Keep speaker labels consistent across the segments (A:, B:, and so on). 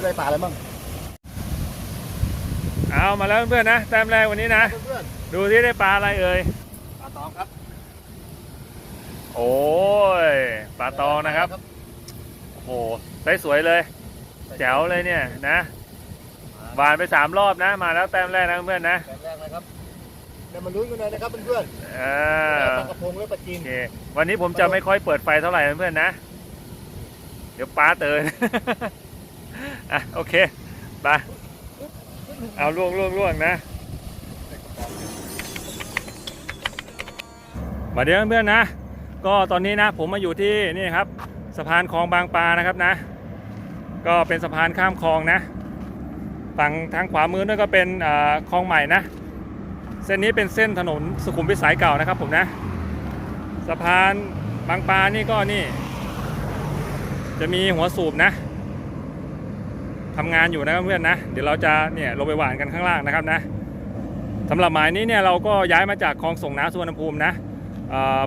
A: จะได้ปลาอะไรบ้าง
B: เอามาแล้วเพื่อนๆนะแต้มแรกวันนี้นะ
A: เพื่อน
B: ดูที่ได้ปลาอะไรเอ่ย
A: ๆปลาตองครับ
B: โอ้ยปลาตองนะครับโอ้โหไซส์สวยเลย แจ๋วเลยเนี่ยนะบานไปสามรอบนะ มาแล้วแต้มแรกนะเพื่อนๆนะ
A: แต้มแรกนะครับเดี๋ยวมาลุ้นกันเลยนะครับเพื่อน
B: เอ
A: ๆ
B: อ
A: ปลากระพงและปลาจีน
B: โอเควันนี้ผมจะไม่ค่อยเปิดไฟเท่าไหร่เพื่อนๆนะ เดี๋ยวป้าเตือน อะโอเคไปเอาล่วงล่วงล่วงนะ มาเดี๋ยวเพื่อนๆนะ ก็ตอนนี้นะผมมาอยู่ที่นี่ครับสะพานคลองบางปลานะครับนะ ก็เป็นสะพานข้ามคลองนะ ฝั่งทางขวามือนั่นก็เป็นคลองใหม่นะ เส้นนี้เป็นเส้นถนนสุขุมวิทสายเก่านะครับผมนะ สะพานบางปลานี่ก็นี่ จะมีหัวสูบนะ ทำงานอยู่นะครับเพื่อนนะ เดี๋ยวเราจะเนี่ยลงไปหวานกันข้างล่างนะครับนะสำหรับหมายนี้เนี่ยเราก็ย้ายมาจากคลองส่งน้ำสุวรรณภูมินะ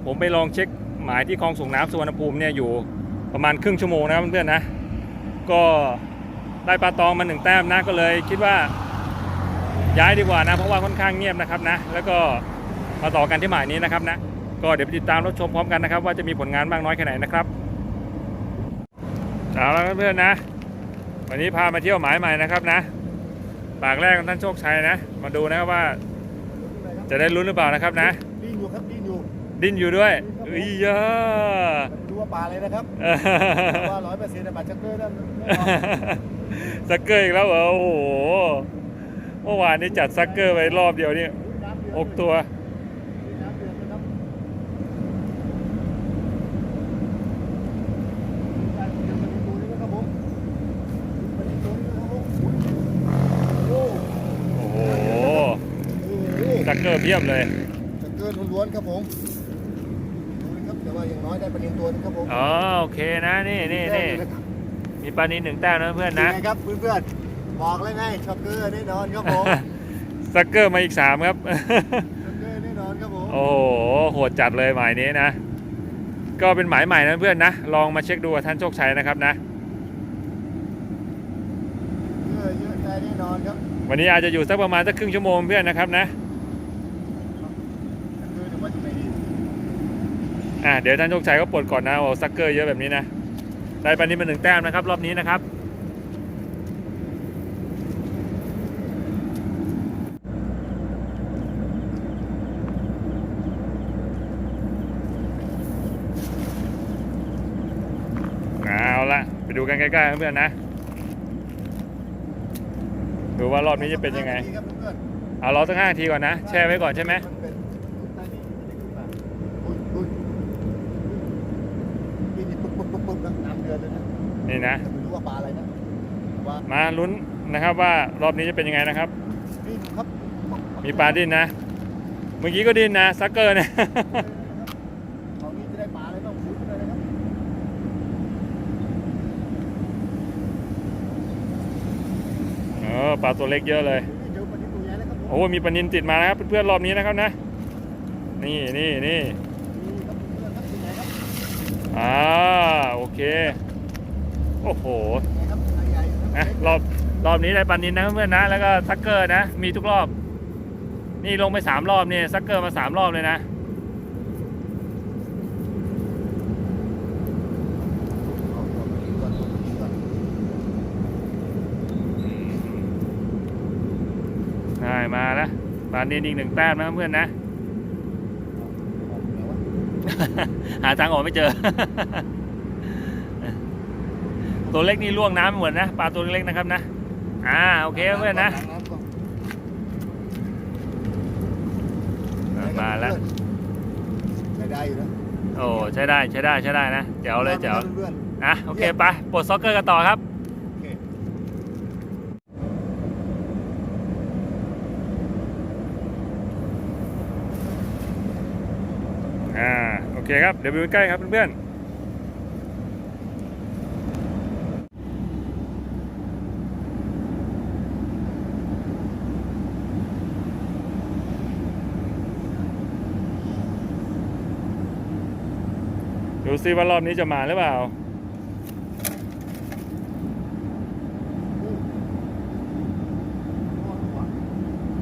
B: ผมไปลองเช็คหมายที่คลองส่งน้ำสุวรรณภูมิเนี่ยอยู่ประมาณครึ่งชั่วโมงนะครับเพื่อนนะ ก็ได้ปลาตองมาหนึ่งแต้มนะก็เลยคิดว่าย้ายดีกว่านะเพราะว่าค่อนข้างเงียบนะครับนะ แล้วก็มาต่อกันที่หมายนี้นะครับนะก็เดี๋ยวไปติดตามรับชมพร้อมกันนะครับ ว่าจะมีผลงานมากน้อยแค่ไหนนะครับเอาละเพื่อนนะ วันนี้พามาเที่ยวหมายใหม่นะครับนะปากแรกของท่านโชคชัยนะ มาดูนะครับว่า จะได้ลุ้นหรือเปล่านะครับนะ
A: ดิ้นอยู่ครับดิ้นอยู่
B: ดิ้นอยู่ด้วยอุ้ยเยอะ
A: ดูว่าปลาอะไรนะครับว่าร้อยเปอร์เซ็นต์ปลาชักเกอร์นั่นแน่นอน
B: ซักเกอร์อีกแล้วเหรอโอ้โหเมื่อวานนี้จัดซักเกอร์ไปรอบเดียวนี่
A: น้ำเดือด
B: หกตัว
A: น้ำเดือดนะครับการเตรียมมาดูนี่นะครับผมมาดูตัวนี้นะครับผมโอ้
B: โอ้โห
A: โห
B: ซัก เกอร์เพียบเลย
A: ชักเกอร์ล้วนๆครับผมดูนะครับแต่ว่าอย่างน้อยได้ประเด็นตัวนะครับผม
B: อ๋อโอเคนะนี่นี่นี่
A: แต้มเลยะครับ
B: มีปลานินหนึ่งแต้มนะเพื่อนนะ
A: ยังไงครับเพื่อนๆบอกเลยไงชักเกอร์แน่นอนครับผม
B: ซักเกอร์มาอีกสามครับ
A: ชักเกอร์แน่นอนครับผม
B: โอ้โหโหดจัดเลยหมายนี้นะ ก็เป็นหมายใหม่นะเพื่อนนะลองมาเช็คดูกับท่านโชคชัยนะครับนะ
A: เยอะเยอะได้แน่นอนครับ
B: วันนี้อาจจะอยู่สักประมาณสักครึ่งชั่วโมงเพื่อนนะครับนะ
A: ชักเกอร์เดี๋ยวว่าจะไป
B: อะเดี๋ยวท่านโชคชัยก็ปลดก่อนนะโอ้ซักเกอร์เยอะแบบนี้นะ ได้ปลานินมาหนึ่งแต้มนะครับ รอบนี้นะครับ เอาละไปดูกันใกล้ๆเพื่อนๆนะ ดูว่ารอบนี้จะเป็นยังไง
A: ครับเพื่อน
B: เอารอสักห้านาทีก่อนนะ แช่ไว้ก่อนใช่ไหม
A: นเป็นลูกตานีไม่ได้ขึ้นมาอุ้ยอุ้ยนี่นี่ปุ๊บปุ๊บปุ๊บปุ๊บนะน้ำเดือดเลย นะ
B: นี่นะ
A: แต่ไม่รู้ว่าปลาอะไรนะว่า
B: มาลุ้นนะครับว่ารอบนี้จะเป็นยังไงนะครับ
A: นี่ครับ
B: มีปลาดิ้นนะ เมื่อกี้ก็ดิ้นนะซักเกอร์เนี่ย
A: ตอนนี้จะได้ปลาอะไรบ้างลุ้นเลยนะครับ
B: เออปลาตัวเล็กเยอะเลย
A: นี่เดี๋ยวปลาที่ตัวใหญ่นะครับผม
B: โอ้โหมีปลานินติดมานะครับเพื่อนๆรอบนี้นะครับนะ นี่นี่นี่
A: นี่ครับเพื่อนๆครับตัวใหญ่ครับ
B: อ่าโอเค โอ้โห
A: ใหญ่ครับตัวใหญ่ครับ
B: นะรอบรอบนี้ได้ปลานินนะเพื่อนนะ แล้วก็ซักเกอร์นะ มีทุกรอบ นี่ลงไปสามรอบนี่ซักเกอร์มาสามรอบเลยนะ
A: ได้
B: มาแล้วปานินอีกหนึ่งแต้มนะเพื่อนนะ
A: เอาไหนวะ
B: หาทางออกไม่เจอ ตัวเล็กนี่ล่วงน้ำไปหมดนะปลาตัวเล็กนะครับนะอ่าโอเคเพื่อนนะมาแล้ว
A: ใช้ได้อยู่นะ
B: โอ้ใช้ได้ใช้ได้ใช้ได้นะเจ๋วเลยเจ๋ว
A: เพื่อน
B: อะโอเคไปปลดซ็อกเกอร์กันต่อครับ
A: ๆโอเค
B: อ่าโอเคครับเดี๋ยวไปดูใกล้ครับเพื่อนๆ ดูซิว่ารอบนี้จะมาหรือเปล่า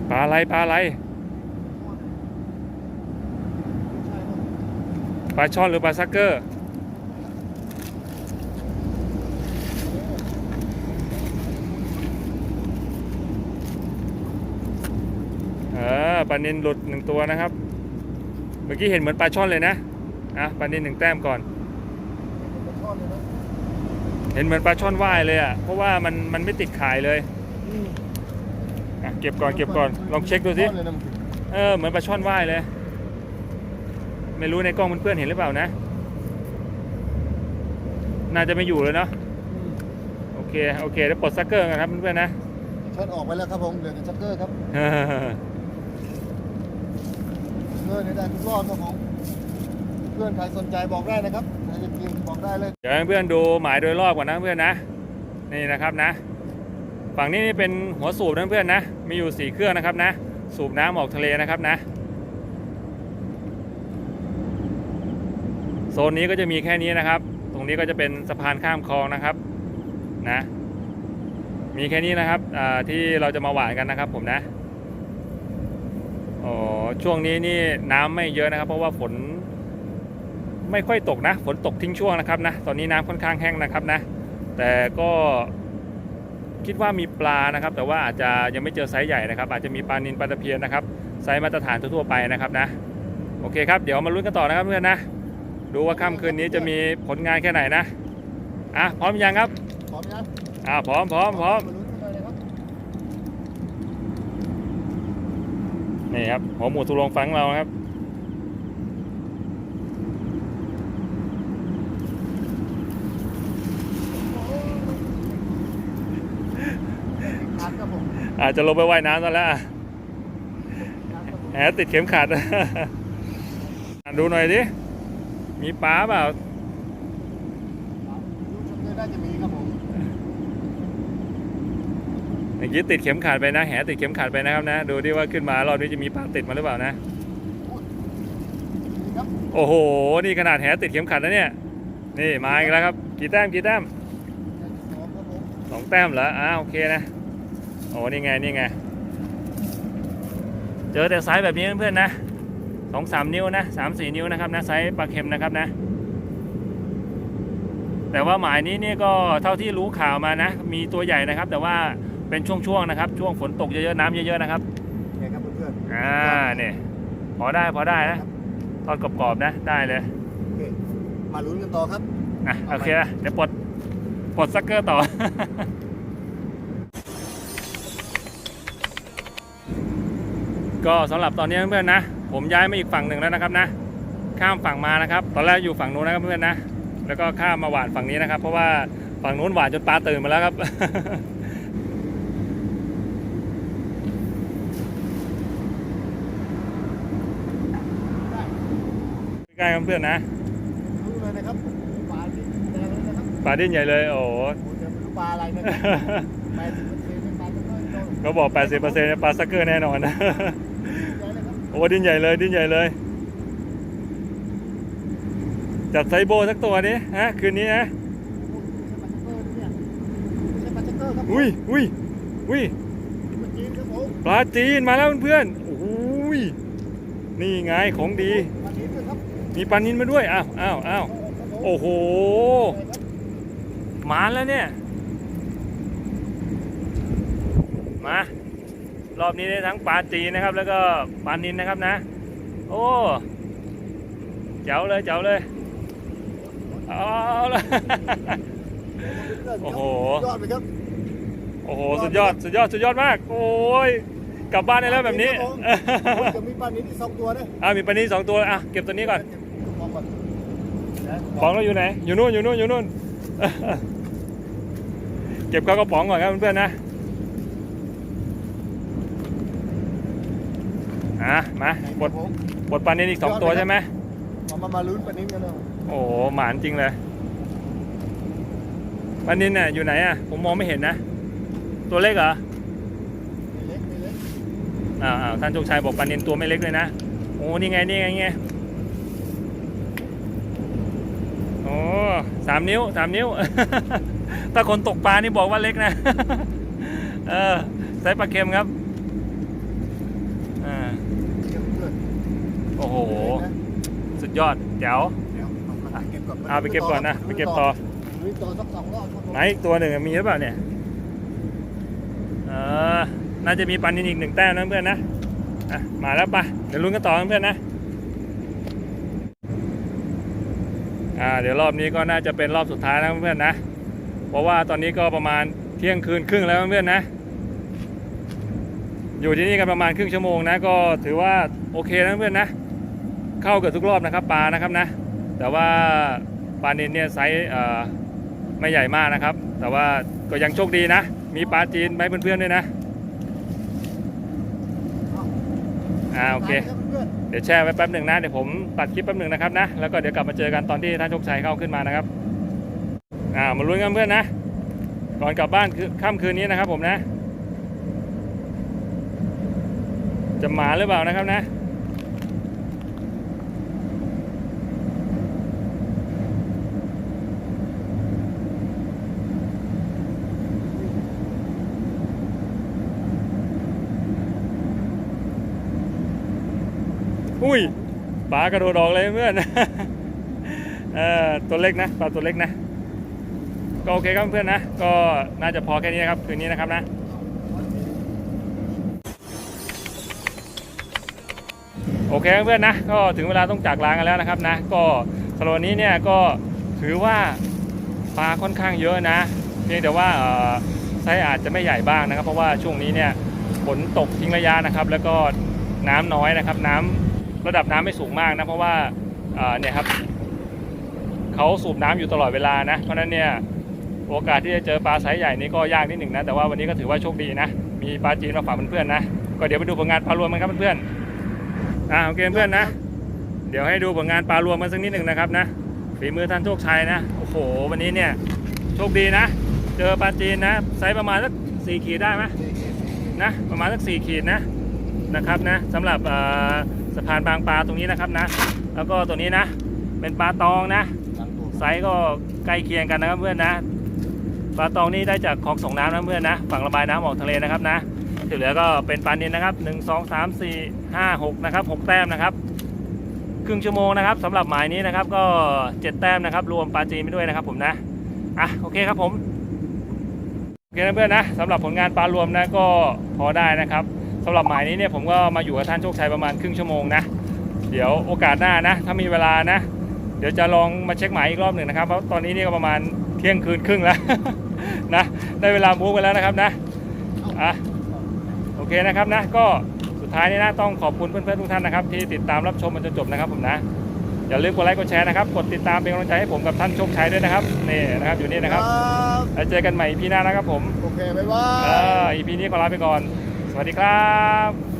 A: ปลา
B: อะไรปลาอะไร ปลาช่อนหรือปลาซักเกอร์ เออปลาเนนหลุดหนึ่งตัวนะครับ เมื่อกี้เห็นเหมือนปลาช่อนเลยนะ อะปลานินหนึ่งแต้มก่อน เห็นเหมือนปลาช่อนว่ายเลยอะ เพราะว่ามันมันไม่ติดขายเลยอะเก็บก่อนเก็บก่อนลองเช็คดูสิเออเหมือนปลาช่อนว่ายเลย ไม่รู้ในกล้องมันเพื่อนๆเห็นหรือเปล่านะ น่าจะไม่อยู่เลยเนาะโอเคโอเคเดี๋ยวปลดซักเกอร์กันครับเพื่อนๆนะ
A: ชัดออกไปแล้วครับผมเหลือแต่ชักเกอร์ครับเพื่อนได้ทุกรอบครับผมเพื่อนใครสนใจบอกได้นะครับใครจะกินบอกได้เลย
B: เดี๋ยวให้เพื่อนดูหมายโดยรอบก่อนนะเพื่อนนะ นี่นะครับนะ ฝั่งนี้นี่เป็นหัวสูบนะเพื่อนนะ มีอยู่สี่เครื่องนะครับนะ สูบน้ำออกทะเลนะครับนะ โซนนี้ก็จะมีแค่นี้นะครับ ตรงนี้ก็จะเป็นสะพานข้ามคลองนะครับ นะ มีแค่นี้นะครับที่เราจะมาหวานกันนะครับ ผมนะอ๋อช่วงนี้นี่น้ำไม่เยอะนะครับ เพราะว่าฝน ไม่ค่อยตกนะ ฝนตกทิ้งช่วงนะครับนะตอนนี้น้ำค่อนข้างแห้งนะครับนะ แต่ก็คิดว่ามีปลานะครับ แต่ว่าอาจจะยังไม่เจอไซส์ใหญ่นะครับ อาจจะมีปลานินปลาตะเพียนนะครับไซส์มาตรฐานทั่วๆไปนะครับนะโอเคครับเดี๋ยวมาลุ้นกันต่อนะครับเพื่อนนะ ดูว่าค่ำคืนนี้จะมีผลงานแค่ไหนนะอะพร้อมยังครับ
A: พร้อมยัง
B: อ่าพร้อมพร้อมพร้อมา
A: ลุ้นกันเลยนะครับ
B: นี่ครับหัวหมูทุลงฟังเราครับ
A: คัดครับผม
B: อาจจะลงไปว่ายน้ำซะแล้วอะ
A: คัดครับผม
B: แหมติดเข็มขัดอะดูหน่อยดิ มีปลาเปล่า
A: ลุ้นชักเกอร์น่าจะมีครับผม
B: เมื่อกี้ติดเข็มขัดไปนะแหติดเข็มขัดไปนะครับนะ ดูดิว่าขึ้นมารอบนี้จะมีปลาติดมาหรือเปล่านะ
A: นี่ครับ
B: โอ้โห นี่ขนาดแหติดเข็มขัดแล้วเนี่ย นี่มาอีกแล้วครับ กี่แต้มกี่แต้ม
A: สองครับผม
B: สองแต้มเหรอ อ้าโอเคนะ โอ้นี่ไงนี่ไง เจอแต่ไซส์แบบนี้เพื่อนๆนะสองสามนิ้วนะสามสี่นิ้วนะครับนะไซส์ปลาเค็มนะครับนะ แต่ว่าหมายนี้เนี่ยก็เท่าที่รู้ข่าวมานะ มีตัวใหญ่นะครับ แต่ว่าเป็นช่วงๆนะครับ ช่วงฝนตกเยอะๆน้ำเยอะๆนะครับ
A: เนี่ยครับเพื่อน
B: อ่าเนี่ยพอได้พอได้นะทอดกรอบๆนะได้เลย
A: ๆโอเคมาลุ้นกันต่อครับ
B: อะโอเคนะเดี๋ยวปลดปลดซักเกอร์ต่อ ก็สำหรับตอนนี้เพื่อนๆนะ ผมย้ายมาอีกฝั่งหนึ่งแล้วนะครับนะ ข้ามฝั่งมานะครับ ตอนแรกอยู่ฝั่งนู้นนะครับเพื่อนๆนะ แล้วก็ข้ามมาหวานฝั่งนี้นะครับ เพราะว่าฝั่งนู้นหวานจนปลาตื่นมาแล้วครับใกล้ๆครับเพื่อนนะ
A: รู้เลยนะครับปลาที่แดงเลยนะครับ
B: ปลาดิ้นใหญ่เลยโอ้โห
A: ผมจะไม่รู้ปลาอะไรนะครับแปดสิบเปอร์เซ็นต์เป็นปลาตัวน้อยโต
B: ก็บอก 80%ปลาซักเกอร์แน่นอนนะ โอ้ดิ้นใหญ่เลยดิ้นใหญ่เลย จัดไซโบสักตัวนี้ฮะคืนนี้นะ
A: ใช่ปลาชักเกอร์ครับ
B: อุ้ยอุ้ยอุ้ย
A: ปลาจีนครับผม
B: ปลาจีนมาแล้วเพื่อนๆโอ้ยนี่ไงของดี
A: ปลาจีนด้วยครับ
B: มีปลานินมาด้วยอ้าวอ้าวอ้าวโอ้โหหมานแล้วเนี่ยมา รอบนี้ได้ทั้งปลาจีนนะครับ แล้วก็ปลานินนะครับนะ โอ้เจ๋วเลยเจ๋วเลยเอาละโอ้โห
A: ยอดเลยครับ
B: โอ้โหสุดยอดสุดยอดสุดยอดมาก โอ้ยกลับบ้านได้แล้วแบบนี้
A: ผมจะมีปลานินที่สองตัวนะ
B: อะมีปลานินสองตัวอะเก็บตัวนี้ก่อน
A: มองก่อนนะ
B: ป๋องเราอยู่ไหน อยู่นู่นอยู่นู่นอยู่นู่น เก็บเข้ากระป๋องก่อนครับเพื่อนๆนะ อะมาปลด
A: ผม
B: ปลดปลานินอีกสองตัวใช่ไหม
A: มามามาลุ้นปลานินกันเลย
B: โอ้โหหมานจริงเลยปลานินเนี่ยอยู่ไหนอะผมมองไม่เห็นนะ ตัวเล็กเหรอ
A: ไม่เล็กไม่เล็ก
B: อ่าอ่าท่านโชคชัยบอกปลานินตัวไม่เล็กเลยนะโอ้นี่ไงนี่ไงนี่ไงโอ้สามนิ้วสามนิ้ว ถ้าคนตกปลานี่บอกว่าเล็กนะ เออไซส์ปลาเค็มครับ ดยอดแจ๋ว
A: เดี๋ยวเอาไปเก็บก่อน
B: เอาไปเก็บก่อนนะไปเก็บต่อ
A: ลุยต่อสักสองรอบครับผม
B: ไหนอีกตัวหนึ่งมีหรือเปล่าเนี่ยเออน่าจะมีปลานินอีกหนึ่งแต้มนะเพื่อนนะอะมาแล้วปะเดี๋ยวลุ้นกันต่อนะเพื่อนนะอ่าเดี๋ยวรอบนี้ก็น่าจะเป็นรอบสุดท้ายนะเพื่อนๆนะเพราะว่าตอนนี้ก็ประมาณเที่ยงคืนครึ่งแล้วเพื่อนๆนะอยู่ที่นี่กันประมาณครึ่งชั่วโมงนะก็ถือว่าโอเคนะเพื่อนนะ เข้าเกือบทุกรอบนะครับปลานะครับนะ แต่ว่าปลานินเนี่ยไซส์ไม่ใหญ่มากนะครับ แต่ว่าก็ยังโชคดีนะ มีปลาจีนไหมเพื่อนๆด้วยนะอ่าโอเค
A: เพื่อน
B: เดี๋ยวแช่ไว้แป๊บหนึ่งนะเดี๋ยวผมตัดคลิปแป๊บหนึ่งนะครับนะแล้วก็เดี๋ยวกลับมาเจอกันตอนที่ท่านโชคชัยเข้าขึ้นมานะครับอ่ามาลุ้นกันเพื่อนนะ ก่อนกลับบ้านคือค่ำคืนนี้นะครับผมนะ จะหมาหรือเปล่านะครับนะ อุ้ย ปลากระโดดออกเลยเพื่อนเออตัวเล็กนะปลาตัวเล็กนะ ก็โอเคครับเพื่อนนะ ก็น่าจะพอแค่นี้นะครับคืนนี้นะครับนะโอเคเพื่อนนะก็ถึงเวลาต้องจากลากันแล้วนะครับนะ ก็สำหรับวันนี้เนี่ยก็ถือว่าปลาค่อนข้างเยอะนะ เพียงแต่ว่าไซส์อาจจะไม่ใหญ่บ้างนะครับ เพราะว่าช่วงนี้เนี่ยฝนตกทิ้งระยะนะครับ แล้วก็น้ำน้อยนะครับน้ำ ระดับน้ำไม่สูงมากนะเพราะว่าเนี่ยครับเขาสูบน้ำอยู่ตลอดเวลานะ เพราะนั้นเนี่ยโอกาสที่จะเจอปลาไซส์ใหญ่นี่ก็ยากนิดหนึ่งนะแต่ว่าวันนี้ก็ถือว่าโชคดีนะ มีปลาจีนมาฝากเพื่อนๆนะก็เดี๋ยวไปดูผลงานปลารวมกันครับเพื่อนๆอ่าโอเคเพื่อนนะเดี๋ยวให้ดูผลงานปลารวมกันสักนิดหนึ่งนะครับนะฝีมือท่านโชคชัยนะโอ้โห วันนี้เนี่ยโชคดีนะ เจอปลาจีนนะไซส์ประมาณสักสี่ขีดได้ไหมนะประมาณสักสี่ขีดนะนะครับนะสำหรับเอ่อ สะพานบางปลาตรงนี้นะครับนะ แล้วก็ตัวนี้นะ เป็นปลาตองนะไซส์ก็ใกล้เคียงกันนะครับเพื่อนนะปลาตองนี่ได้จากคลองส่งน้ำนะเพื่อนนะ ฝั่งระบายน้ำออกทะเลนะครับนะที่เหลือก็เป็นปลานินนะครับหนึ่งสองสามสี่ห้าหกนะครับหกแต้มนะครับครึ่งชั่วโมงนะครับสำหรับหมายนี้นะครับก็เจ็ดแต้มนะครับ รวมปลาจีนไปด้วยนะครับ ผมนะอะโอเคครับผมโอเคนะเพื่อนนะสำหรับผลงานปลารวมนะก็พอได้นะครับ สำหรับหมายนี้เนี่ยผมก็มาอยู่กับท่านโชคชัยประมาณครึ่งชั่วโมงนะ เดี๋ยวโอกาสหน้านะ ถ้ามีเวลานะ เดี๋ยวจะลองมาเช็คหมายอีกรอบหนึ่งนะครับเพราะตอนนี้นี่ก็ประมาณเที่ยงคืนครึ่งแล้วนะได้เวลามูฟกันแล้วนะครับนะอะโอเคนะครับนะ ก็สุดท้ายนี้นะต้องขอบคุณเพื่อนๆทุกท่านนะครับ ที่ติดตามรับชมมันจนจบนะครับผมนะอย่าลืมกดไลค์กดแชร์นะครับ กดติดตามเป็นกำลังใจให้ผมกับท่านโชคชัยด้วยนะครับนี่นะครับอยู่นี่นะครับแล้วเจอกันใหม่พีหน้านะครับผม
A: โอเคบ๊ายบา
B: เอยอ EP นี้ขอลาไปก่อน สวัสดีครับ